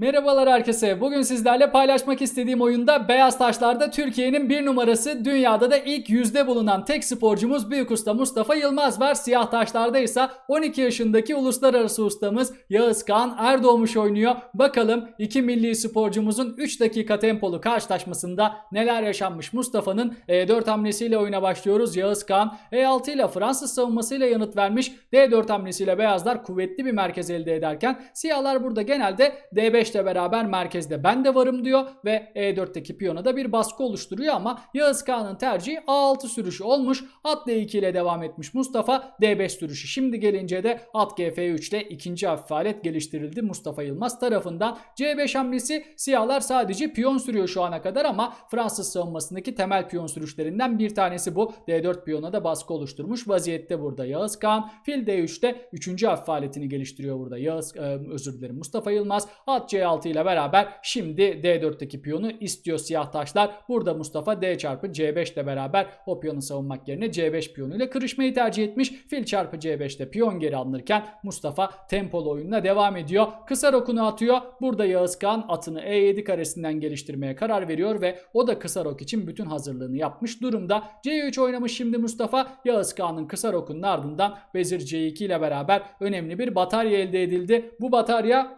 Merhabalar herkese. Bugün sizlerle paylaşmak istediğim oyunda Beyaz Taşlar'da Türkiye'nin bir numarası, dünyada da ilk yüzde bulunan tek sporcumuz Büyük Usta Mustafa Yılmaz var. Siyah Taşlar'da ise 12 yaşındaki uluslararası ustamız Yağız Kağan Erdoğmuş oynuyor. Bakalım iki milli sporcumuzun 3 dakika tempolu karşılaşmasında neler yaşanmış Mustafa'nın E4 hamlesiyle oyuna başlıyoruz. Yağız Kağan E6 ile Fransız savunmasıyla yanıt vermiş. D4 hamlesiyle Beyazlar kuvvetli bir merkez elde ederken Siyahlar burada genelde D5 ile beraber merkezde ben de varım diyor ve E4'teki piyona da bir baskı oluşturuyor ama Yağız Kağan'ın tercihi A6 sürüşü olmuş. At D2 ile devam etmiş Mustafa. D5 sürüşü şimdi gelince de at GF3 ile ikinci hafif alet geliştirildi Mustafa Yılmaz tarafından. C5 hamlesi siyahlar sadece piyon sürüyor şu ana kadar ama Fransız savunmasındaki temel piyon sürüşlerinden bir tanesi bu. D4 piyona da baskı oluşturmuş vaziyette burada Yağız Kağan. Fil D3'te üçüncü hafif aletini geliştiriyor burada Yağız e, özür dilerim Mustafa Yılmaz. At C6 ile beraber şimdi D4'teki piyonu istiyor siyah taşlar. Burada Mustafa D çarpı C5 ile beraber o piyonu savunmak yerine C5 piyonuyla kırışmayı tercih etmiş. Fil çarpı C5'te piyon geri alınırken Mustafa tempolu oyununa devam ediyor. Kısa rokunu atıyor. Burada Yağız Kağan atını E7 karesinden geliştirmeye karar veriyor ve o da kısa rok için bütün hazırlığını yapmış durumda. C3 oynamış şimdi Mustafa. Yağız Kağan'ın kısa rokunun ardından Vezir C2 ile beraber önemli bir batarya elde edildi. Bu batarya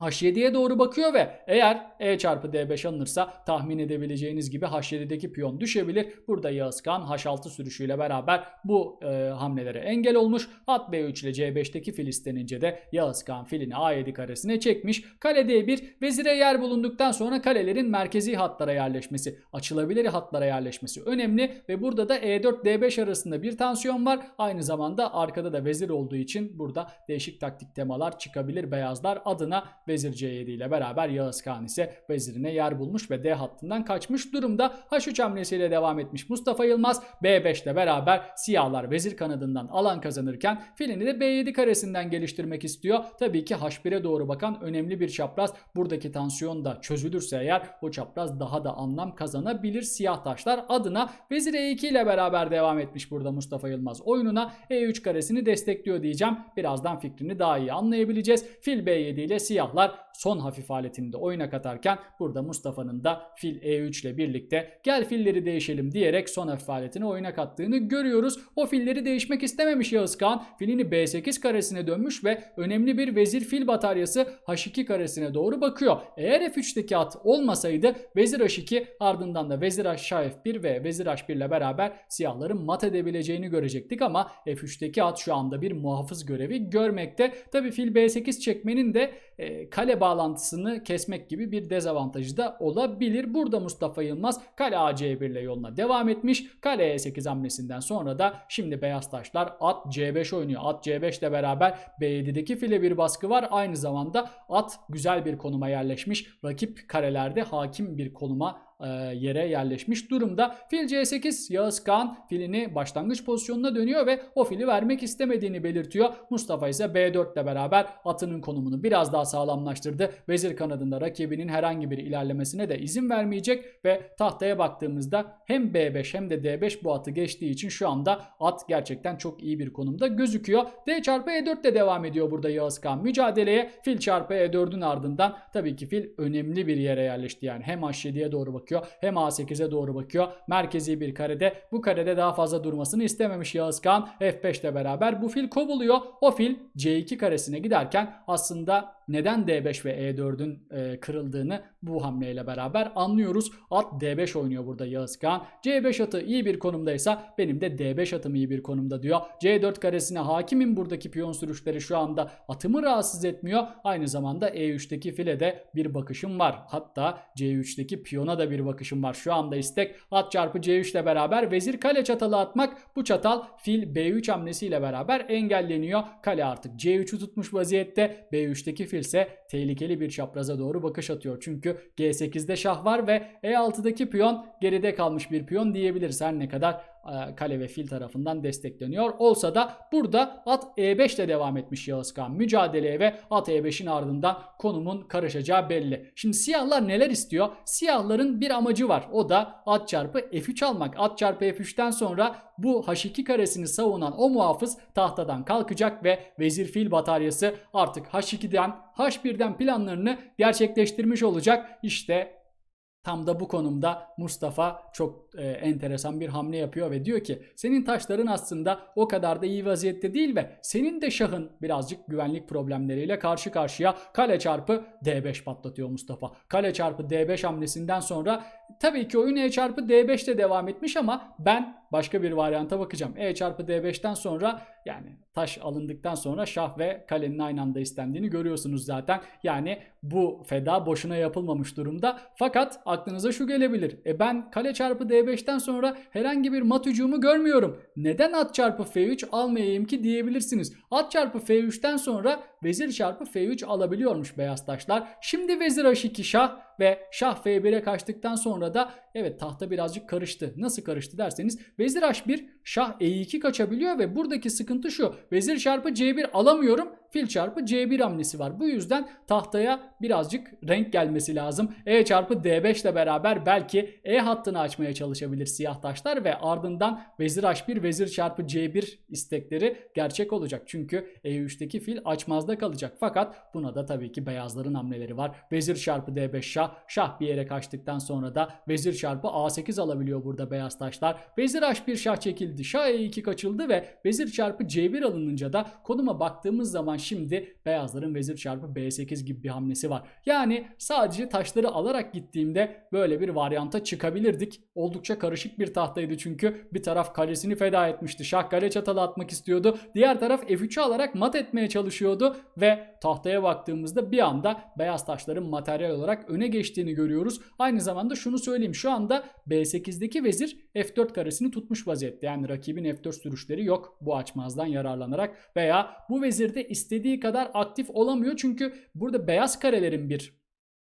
H7'ye doğru bakıyor ve eğer E çarpı D5 alınırsa tahmin edebileceğiniz gibi H7'deki piyon düşebilir. Burada Yağız Kağan H6 sürüşüyle beraber bu e, hamlelere engel olmuş. At B3 ile C5'teki fil istenince de Yağız Kağan filini A7 karesine çekmiş. Kale D1 vezire yer bulunduktan sonra kalelerin merkezi hatlara yerleşmesi, açılabilir hatlara yerleşmesi önemli ve burada da E E4 D5 arasında bir tansiyon var. Aynı zamanda arkada da vezir olduğu için burada değişik taktik temalar çıkabilir beyazlar adına Vezir C7 ile beraber Yağız Kağan ise vezirine yer bulmuş ve D hattından kaçmış durumda. H3 hamlesiyle devam etmiş Mustafa Yılmaz. B5 ile beraber siyahlar vezir kanadından alan kazanırken filini de B7 karesinden geliştirmek istiyor. Tabii ki H1'e doğru bakan önemli bir çapraz. Buradaki tansiyon da çözülürse eğer o çapraz daha da anlam kazanabilir siyah taşlar adına. Vezir E2 ile beraber devam etmiş burada Mustafa Yılmaz oyununa. E3 karesini destekliyor diyeceğim. Birazdan fikrini daha iyi anlayabileceğiz. Fil B7 ile siyahlar son hafif aletini de oyuna katarken burada Mustafa'nın da fil E3 ile birlikte gel filleri değişelim diyerek son hafif aletini oyuna kattığını görüyoruz. O filleri değişmek istememiş Yağız Kağan. Filini B8 karesine dönmüş ve önemli bir vezir fil bataryası H2 karesine doğru bakıyor. Eğer F3'teki at olmasaydı vezir H2 ardından da vezir aşağı F1 ve vezir H1 ile beraber siyahların mat edebileceğini görecektik ama F3'teki at şu anda bir muhafız görevi görmekte. Tabi fil B8 çekmenin de e, kale bağlantısını kesmek gibi bir dezavantajı da olabilir. Burada Mustafa Yılmaz kale AC1 ile yoluna devam etmiş. Kale E8 hamlesinden sonra da şimdi beyaz taşlar at C5 oynuyor. At C5 ile beraber B7'deki file bir baskı var. Aynı zamanda at güzel bir konuma yerleşmiş. Rakip karelerde hakim bir konuma yere yerleşmiş durumda. Fil C8 Yağız Kağan filini başlangıç pozisyonuna dönüyor ve o fili vermek istemediğini belirtiyor. Mustafa ise B4 ile beraber atının konumunu biraz daha sağlamlaştırdı. Vezir kanadında rakibinin herhangi bir ilerlemesine de izin vermeyecek ve tahtaya baktığımızda hem B5 hem de D5 bu atı geçtiği için şu anda at gerçekten çok iyi bir konumda gözüküyor. D çarpı E4 de devam ediyor burada Yağız Kağan mücadeleye. Fil çarpı E4'ün ardından tabii ki fil önemli bir yere yerleşti yani hem H7'ye doğru bakıyor bakıyor hem A8'e doğru bakıyor. Merkezi bir karede. Bu karede daha fazla durmasını istememiş Yağız Kağan. F5 ile beraber bu fil kovuluyor. O fil C2 karesine giderken aslında neden D5 ve E4'ün e, kırıldığını bu hamleyle beraber anlıyoruz. At D5 oynuyor burada Yağız Kağan. C5 atı iyi bir konumdaysa benim de D5 atım iyi bir konumda diyor. C4 karesine hakimim buradaki piyon sürüşleri şu anda atımı rahatsız etmiyor. Aynı zamanda E3'teki file de bir bakışım var. Hatta C3'teki piyona da bir bakışım var. Şu anda istek at çarpı C3 ile beraber vezir kale çatalı atmak. Bu çatal fil B3 hamlesiyle beraber engelleniyor. Kale artık C3'ü tutmuş vaziyette. B3'teki fil ise tehlikeli bir çapraza doğru bakış atıyor. Çünkü G8'de şah var ve E6'daki piyon geride kalmış bir piyon diyebiliriz. Her ne kadar kale ve fil tarafından destekleniyor. Olsa da burada at E5 ile devam etmiş Yağız Kağan mücadeleye ve at E5'in ardından konumun karışacağı belli. Şimdi siyahlar neler istiyor? Siyahların bir amacı var. O da at çarpı F3 almak. At çarpı F3'ten sonra bu H2 karesini savunan o muhafız tahtadan kalkacak ve vezir fil bataryası artık H2'den H1'den planlarını gerçekleştirmiş olacak. İşte Tam da bu konumda Mustafa çok e, enteresan bir hamle yapıyor ve diyor ki senin taşların aslında o kadar da iyi vaziyette değil ve senin de şahın birazcık güvenlik problemleriyle karşı karşıya kale çarpı D5 patlatıyor Mustafa. Kale çarpı D5 hamlesinden sonra tabii ki oyun E çarpı D5 de devam etmiş ama ben başka bir varyanta bakacağım. E çarpı D5'ten sonra yani taş alındıktan sonra şah ve kalenin aynı anda istendiğini görüyorsunuz zaten. Yani bu feda boşuna yapılmamış durumda. Fakat aklınıza şu gelebilir. E ben kale çarpı D5'ten sonra herhangi bir mat hücumu görmüyorum. Neden at çarpı F3 almayayım ki diyebilirsiniz. At çarpı F3'ten sonra vezir çarpı F3 alabiliyormuş beyaz taşlar. Şimdi vezir H2 şah ve şah F1'e kaçtıktan sonra da evet tahta birazcık karıştı. Nasıl karıştı derseniz vezir H1 şah E2 kaçabiliyor ve buradaki sıkıntı şu. Vezir çarpı C1 alamıyorum. Fil çarpı C1 hamlesi var. Bu yüzden tahtaya birazcık renk gelmesi lazım. E çarpı D5 ile beraber belki E hattını açmaya çalışabilir siyah taşlar ve ardından vezir H1 vezir çarpı C1 istekleri gerçek olacak. Çünkü E3'teki fil açmazda kalacak. Fakat buna da tabii ki beyazların hamleleri var. Vezir çarpı D5 şah. Şah bir yere kaçtıktan sonra da vezir çarpı A8 alabiliyor burada beyaz taşlar. Vezir H1 şah çekildi. Şah E2 kaçıldı ve vezir çarpı C1 alınınca da konuma baktığımız zaman şimdi beyazların vezir çarpı B8 gibi bir hamlesi var. Yani sadece taşları alarak gittiğimde böyle bir varyanta çıkabilirdik. Oldukça karışık bir tahtaydı çünkü bir taraf kalesini feda etmişti. Şah kale çatalı atmak istiyordu. Diğer taraf F3'ü alarak mat etmeye çalışıyordu ve tahtaya baktığımızda bir anda beyaz taşların materyal olarak öne geçtiğini görüyoruz. Aynı zamanda şunu söyleyeyim. Şu anda B8'deki vezir F4 karesini tutmuş vaziyette. Yani rakibin F4 sürüşleri yok bu açmazdan yararlanarak veya bu vezirde istediği kadar aktif olamıyor. Çünkü burada beyaz karelerin bir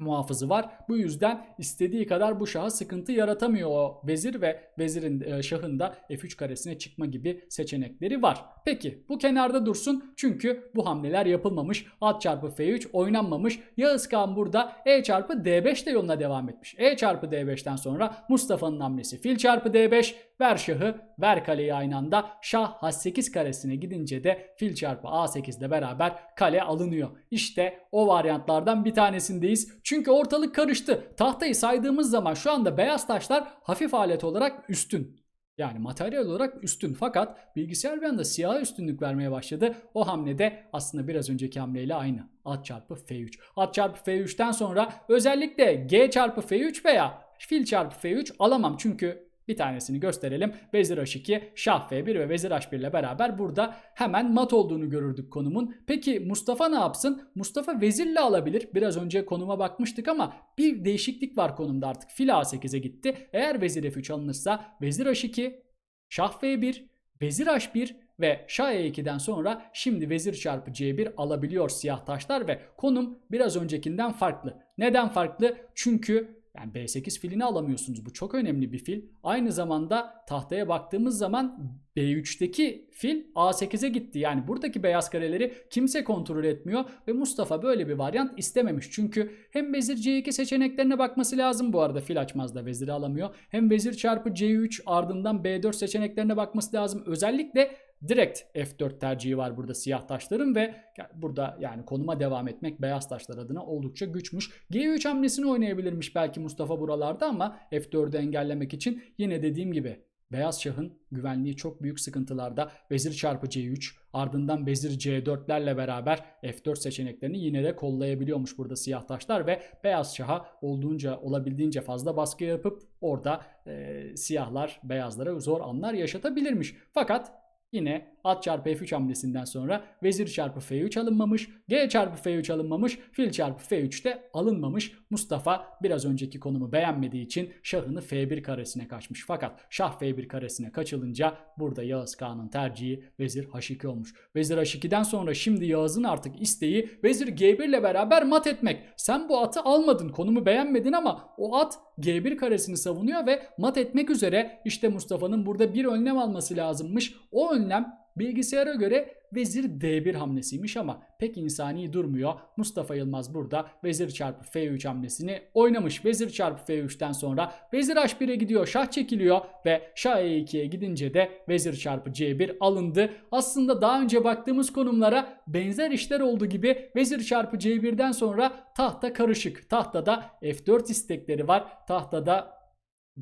muhafızı var. Bu yüzden istediği kadar bu şaha sıkıntı yaratamıyor o vezir ve vezirin e, şahın da F3 karesine çıkma gibi seçenekleri var. Peki bu kenarda dursun çünkü bu hamleler yapılmamış. At çarpı F3 oynanmamış. Yağız Kağan burada E çarpı D5 de yoluna devam etmiş. E çarpı D5'ten sonra Mustafa'nın hamlesi fil çarpı D5 ver şahı ver kaleyi aynı anda. Şah H8 karesine gidince de fil çarpı A8 ile beraber kale alınıyor. İşte o varyantlardan bir tanesindeyiz. Çünkü ortalık karıştı. Tahtayı saydığımız zaman şu anda beyaz taşlar hafif alet olarak üstün. Yani materyal olarak üstün fakat bilgisayar bir anda siyaha üstünlük vermeye başladı. O hamlede aslında biraz önceki hamleyle aynı. At çarpı F3. At çarpı F3'ten sonra özellikle G çarpı F3 veya fil çarpı F3 alamam. Çünkü bir tanesini gösterelim. Vezir H2, Şah F1 ve Vezir H1 ile beraber burada hemen mat olduğunu görürdük konumun. Peki Mustafa ne yapsın? Mustafa vezirle alabilir. Biraz önce konuma bakmıştık ama bir değişiklik var konumda artık. Fil A8'e gitti. Eğer Vezir F3 alınırsa Vezir H2, Şah F1, Vezir H1 ve Şah E2'den sonra şimdi vezir çarpı C1 alabiliyor siyah taşlar ve konum biraz öncekinden farklı. Neden farklı? Çünkü yani B8 filini alamıyorsunuz. Bu çok önemli bir fil. Aynı zamanda tahtaya baktığımız zaman B3'teki fil A8'e gitti. Yani buradaki beyaz kareleri kimse kontrol etmiyor ve Mustafa böyle bir varyant istememiş. Çünkü hem vezir C2 seçeneklerine bakması lazım bu arada fil açmazda veziri alamıyor. Hem vezir çarpı C3 ardından B4 seçeneklerine bakması lazım. Özellikle direkt F4 tercihi var burada siyah taşların ve burada yani konuma devam etmek beyaz taşlar adına oldukça güçmüş. G3 hamlesini oynayabilirmiş belki Mustafa buralarda ama F4'ü engellemek için yine dediğim gibi Beyaz Şah'ın güvenliği çok büyük sıkıntılarda. Vezir çarpı C3 ardından vezir C4'lerle beraber F4 seçeneklerini yine de kollayabiliyormuş burada siyah taşlar ve Beyaz Şah'a olduğunca olabildiğince fazla baskı yapıp orada e, siyahlar beyazlara zor anlar yaşatabilirmiş. Fakat Yine at çarpı F3 hamlesinden sonra vezir çarpı F3 alınmamış. G çarpı F3 alınmamış. Fil çarpı F3 de alınmamış. Mustafa biraz önceki konumu beğenmediği için şahını F1 karesine kaçmış. Fakat şah F1 karesine kaçılınca burada Yağız Kağan'ın tercihi vezir H2 olmuş. Vezir H2'den sonra şimdi Yağız'ın artık isteği vezir G1 ile beraber mat etmek. Sen bu atı almadın konumu beğenmedin ama o at G1 karesini savunuyor ve mat etmek üzere işte Mustafa'nın burada bir önlem alması lazımmış. O önlem bilgisayara göre vezir D1 hamlesiymiş ama pek insani durmuyor. Mustafa Yılmaz burada vezir çarpı F3 hamlesini oynamış. Vezir çarpı F3'ten sonra vezir H1'e gidiyor şah çekiliyor ve şah E2'ye gidince de vezir çarpı C1 alındı. Aslında daha önce baktığımız konumlara benzer işler olduğu gibi vezir çarpı C1'den sonra tahta karışık. Tahtada F4 istekleri var. Tahtada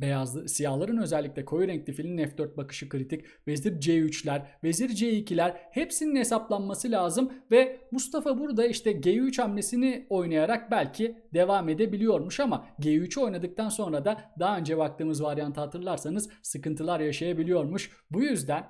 beyazlı siyahların özellikle koyu renkli filin F4 bakışı kritik. Vezir C3'ler, vezir C2'ler hepsinin hesaplanması lazım ve Mustafa burada işte G3 hamlesini oynayarak belki devam edebiliyormuş ama G3'ü oynadıktan sonra da daha önce baktığımız varyantı hatırlarsanız sıkıntılar yaşayabiliyormuş. Bu yüzden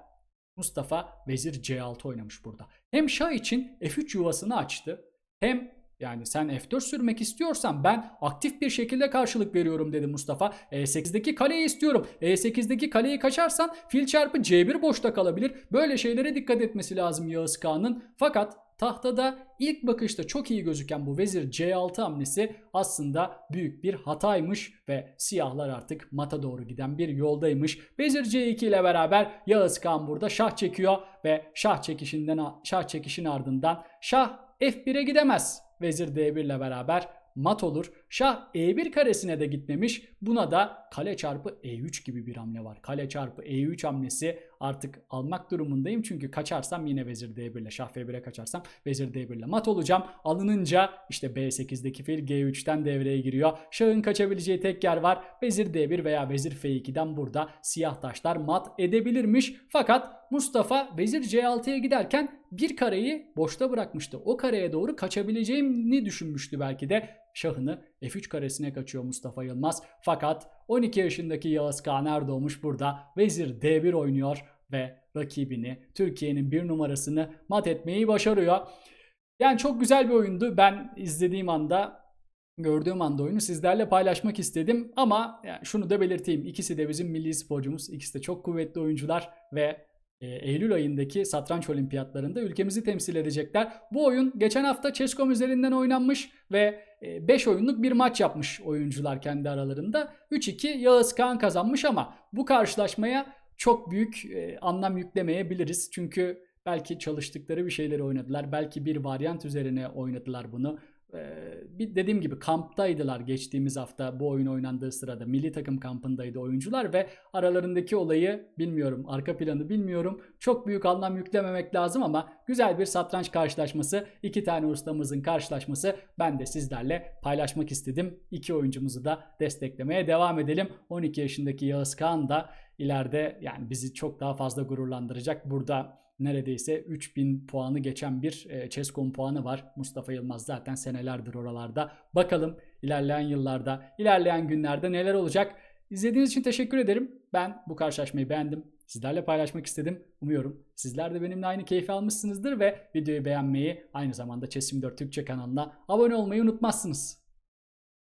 Mustafa vezir C6 oynamış burada. Hem şah için F3 yuvasını açtı hem yani sen F4 sürmek istiyorsan ben aktif bir şekilde karşılık veriyorum dedi Mustafa. E8'deki kaleyi istiyorum. E8'deki kaleyi kaçarsan fil çarpı C1 boşta kalabilir. Böyle şeylere dikkat etmesi lazım Yağız Kağan'ın. Fakat tahtada ilk bakışta çok iyi gözüken bu vezir C6 hamlesi aslında büyük bir hataymış ve siyahlar artık mata doğru giden bir yoldaymış. Vezir C2 ile beraber Yağız Kağan burada şah çekiyor ve şah çekişinden şah çekişin ardından şah F1'e gidemez. Vezir D1 ile beraber mat olur. Şah E1 karesine de gitmemiş. Buna da kale çarpı E3 gibi bir hamle var. Kale çarpı E3 hamlesi artık almak durumundayım. Çünkü kaçarsam yine vezir D1 ile şah F1'e kaçarsam vezir D1 ile mat olacağım. Alınınca işte B8'deki fil G3'ten devreye giriyor. Şahın kaçabileceği tek yer var. Vezir D1 veya vezir F2'den burada siyah taşlar mat edebilirmiş. Fakat Mustafa vezir C6'ya giderken bir kareyi boşta bırakmıştı. O kareye doğru kaçabileceğini düşünmüştü belki de. Şahını F3 karesine kaçıyor Mustafa Yılmaz. Fakat 12 yaşındaki Yağız Kağan Erdoğmuş burada vezir D1 oynuyor ve rakibini Türkiye'nin bir numarasını mat etmeyi başarıyor. Yani çok güzel bir oyundu. Ben izlediğim anda gördüğüm anda oyunu sizlerle paylaşmak istedim ama şunu da belirteyim. İkisi de bizim milli sporcumuz. İkisi de çok kuvvetli oyuncular ve e, Eylül ayındaki satranç olimpiyatlarında ülkemizi temsil edecekler. Bu oyun geçen hafta Chess.com üzerinden oynanmış ve 5 oyunluk bir maç yapmış oyuncular kendi aralarında. 3-2 Yağız Kağan kazanmış ama bu karşılaşmaya çok büyük e, anlam yüklemeyebiliriz. Çünkü belki çalıştıkları bir şeyleri oynadılar. Belki bir varyant üzerine oynadılar bunu. Bir dediğim gibi kamptaydılar geçtiğimiz hafta bu oyun oynandığı sırada milli takım kampındaydı oyuncular ve aralarındaki olayı bilmiyorum arka planı bilmiyorum çok büyük anlam yüklememek lazım ama güzel bir satranç karşılaşması iki tane ustamızın karşılaşması ben de sizlerle paylaşmak istedim iki oyuncumuzu da desteklemeye devam edelim 12 yaşındaki Yağız Kağan da ileride yani bizi çok daha fazla gururlandıracak burada neredeyse 3000 puanı geçen bir e, puanı var. Mustafa Yılmaz zaten senelerdir oralarda. Bakalım ilerleyen yıllarda, ilerleyen günlerde neler olacak? İzlediğiniz için teşekkür ederim. Ben bu karşılaşmayı beğendim. Sizlerle paylaşmak istedim. Umuyorum sizler de benimle aynı keyfi almışsınızdır ve videoyu beğenmeyi aynı zamanda Chess24 Türkçe kanalına abone olmayı unutmazsınız.